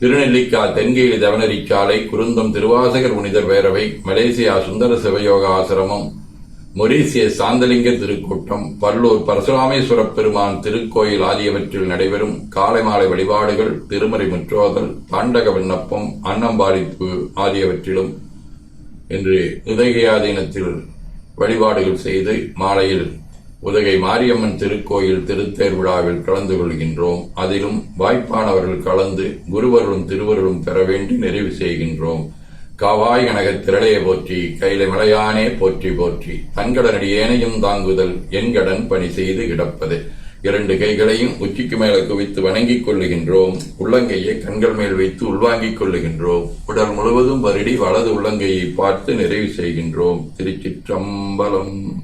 திருநெல்லிக்கா தென்கேலி தவனரிச்சாலை குருந்தம் திருவாசகர் புனிதர் பேரவை மலேசியா சுந்தர சிவயோக ஆசிரமம் மொரீசிய சாந்தலிங்க திருக்கூட்டம் பல்லூர் பரசுராமேஸ்வர பெருமான் திருக்கோயில் ஆகியவற்றில் நடைபெறும் காலை மாலை வழிபாடுகள் திருமறை முற்றோதல் தாண்டக விண்ணப்பம் அன்னம்பாளிப்பு ஆகியவற்றிலும் இன்று உதகையாதீனத்தில் வழிபாடுகள் செய்து மாலையில் உதகை மாரியம்மன் திருக்கோயில் திருத்தேர் விழாவில் கலந்து கொள்கின்றோம். அதிலும் வாய்ப்பானவர்கள் கலந்து குருவருளும் திருவருளும் பெற வேண்டி நிறைவு செய்கின்றோம். காவாய் கனக திரளையை போற்றி கைலை மலையானே போற்றி போற்றி தன்கடனடி ஏனையும் தாங்குதல் என்கடன் பணி செய்து கிடப்பது. இரண்டு கைகளையும் உச்சிக்கு மேல குவித்து வணங்கிக் கொள்ளுகின்றோம். உள்ளங்கையை கண்கள் மேல் வைத்து உள்வாங்கிக் கொள்ளுகின்றோம். உடல் முழுவதும் வருடி வலது உள்ளங்கையை பார்த்து நிறைவு செய்கின்றோம். திருச்சிற்றம்பலம்.